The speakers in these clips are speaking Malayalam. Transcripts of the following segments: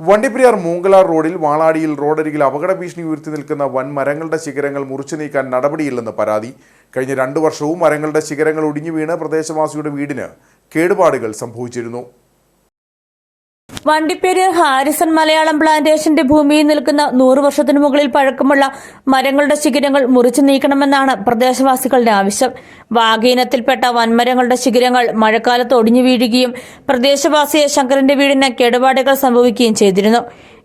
വണ്ടിപ്പെരിയാർ മൂങ്കലാർ റോഡിൽ വാളാടിയിൽ റോഡരികിൽ അപകട ഭീഷണി ഉയർത്തി നിൽക്കുന്ന വൻ മരങ്ങളുടെ ശിഖരങ്ങൾ മുറിച്ചു നീക്കാൻ നടപടിയില്ലെന്ന് പരാതി. കഴിഞ്ഞ രണ്ടു വർഷവും മരങ്ങളുടെ ശിഖരങ്ങൾ ഒടിഞ്ഞു വീണ് പ്രദേശവാസിയുടെ വീടിന് കേടുപാടുകൾ സംഭവിച്ചിരുന്നു. വണ്ടിപ്പേര് ഹാരിസൺ മലയാളം പ്ലാന്റേഷന്റെ ഭൂമിയിൽ നിൽക്കുന്ന നൂറു വർഷത്തിനു മുകളിൽ പഴക്കമുള്ള മരങ്ങളുടെ ശിഖരങ്ങൾ മുറിച്ചു നീക്കണമെന്നാണ് പ്രദേശവാസികളുടെ ആവശ്യം. വാഗീനത്തിൽപ്പെട്ട വൻമരങ്ങളുടെ ശിഖരങ്ങൾ മഴക്കാലത്ത് ഒടിഞ്ഞു വീഴുകയും പ്രദേശവാസിയെ ശങ്കരന്റെ വീടിന് കേടുപാടുകൾ സംഭവിക്കുകയും ചെയ്തിരുന്നു.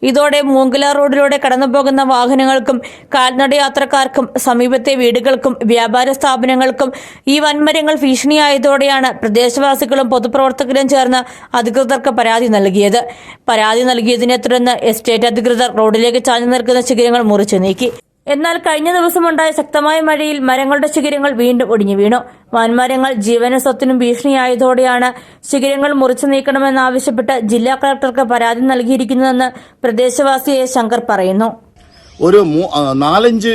ഇതോടെ മൂങ്കല റോഡിലൂടെ കടന്നുപോകുന്ന വാഹനങ്ങൾക്കും കാൽനട യാത്രക്കാർക്കും സമീപത്തെ വീടുകൾക്കും വ്യാപാര സ്ഥാപനങ്ങൾക്കും ഈ വൻമരങ്ങൾ ഭീഷണിയായതോടെയാണ് പ്രദേശവാസികളും പൊതുപ്രവർത്തകരും ചേർന്ന് അധികൃതർക്ക് പരാതി നൽകിയത്. പരാതി നൽകിയതിനെ തുടർന്ന് എസ്റ്റേറ്റ് അധികൃതർ റോഡിലേക്ക് ചാഞ്ഞു നിൽക്കുന്ന ശിഖരങ്ങൾ മുറിച്ചു നീക്കി. എന്നാൽ കഴിഞ്ഞ ദിവസമുണ്ടായ ശക്തമായ മഴയിൽ മരങ്ങളുടെ ശിഖരങ്ങൾ വീണ്ടും ഒടിഞ്ഞു വീണു. വൻമരങ്ങൾ ജീവന സ്വത്തിനും ഭീഷണിയായതോടെയാണ് ശിഖരങ്ങൾ മുറിച്ചു നീക്കണമെന്നാവശ്യപ്പെട്ട് ജില്ലാ കളക്ടർക്ക് പരാതി നൽകിയിരിക്കുന്നതെന്ന് പ്രദേശവാസിയെ ശങ്കർ പറയുന്നു. ഒരു നാലഞ്ച്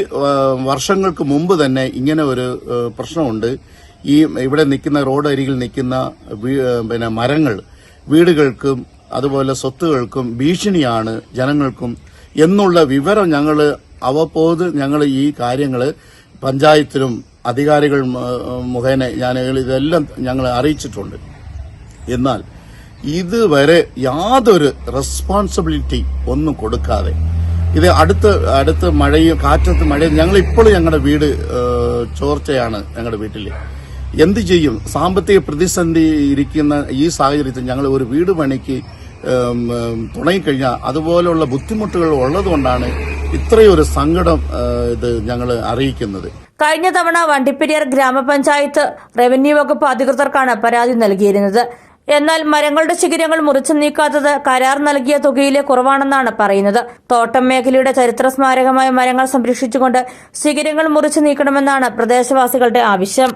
വർഷങ്ങൾക്ക് മുമ്പ് തന്നെ ഇങ്ങനെ ഒരു പ്രശ്നമുണ്ട്. ഈ ഇവിടെ നിൽക്കുന്ന റോഡ് അരികിൽ നിൽക്കുന്ന പിന്നെ മരങ്ങൾ വീടുകൾക്കും അതുപോലെ സ്വത്തുകൾക്കും ഭീഷണിയാണ് ജനങ്ങൾക്കും എന്നുള്ള വിവരം ഞങ്ങൾ അവപ്പോത് ഞങ്ങൾ ഈ കാര്യങ്ങൾ പഞ്ചായത്തിലും അധികാരികൾ മുഖേന ഞാൻ ഇതെല്ലാം ഞങ്ങൾ അറിയിച്ചിട്ടുണ്ട്. എന്നാൽ ഇതുവരെ യാതൊരു റെസ്പോൺസിബിലിറ്റി ഒന്നും കൊടുക്കാതെ ഇത് അടുത്ത അടുത്ത മഴയും കാറ്റത്ത് മഴയും ഞങ്ങൾ ഇപ്പോഴും ഞങ്ങളുടെ വീട് ചോർച്ചയാണ് ഞങ്ങളുടെ വീട്ടിൽ എന്ത് ചെയ്യും? സാമ്പത്തിക പ്രതിസന്ധി ഇരിക്കുന്ന ഈ സാഹചര്യത്തിൽ ഞങ്ങൾ ഒരു വീട് പണിക്ക് തുടങ്ങിക്കഴിഞ്ഞാൽ അതുപോലുള്ള ബുദ്ധിമുട്ടുകൾ ഉള്ളതുകൊണ്ടാണ് ഇത്രയൊരു സങ്കടം ഇത് ഞങ്ങൾ അറിയിക്കുന്നത്. കഴിഞ്ഞ തവണ വണ്ടിപ്പെരിയാർ ഗ്രാമപഞ്ചായത്ത് റവന്യൂ വകുപ്പ് അധികൃതർക്കാണ് പരാതി നൽകിയിരുന്നത്. എന്നാൽ മരങ്ങളുടെ ശിഖരങ്ങൾ മുറിച്ചു നീക്കാത്തത് കരാർ നൽകിയ തുകയിലെ കുറവാണെന്നാണ് പറയുന്നത്. തോട്ടം മേഖലയുടെ ചരിത്ര സ്മാരകമായ മരങ്ങൾ സംരക്ഷിച്ചുകൊണ്ട് ശിഖരങ്ങൾ മുറിച്ചു നീക്കണമെന്നാണ് പ്രദേശവാസികളുടെ ആവശ്യം.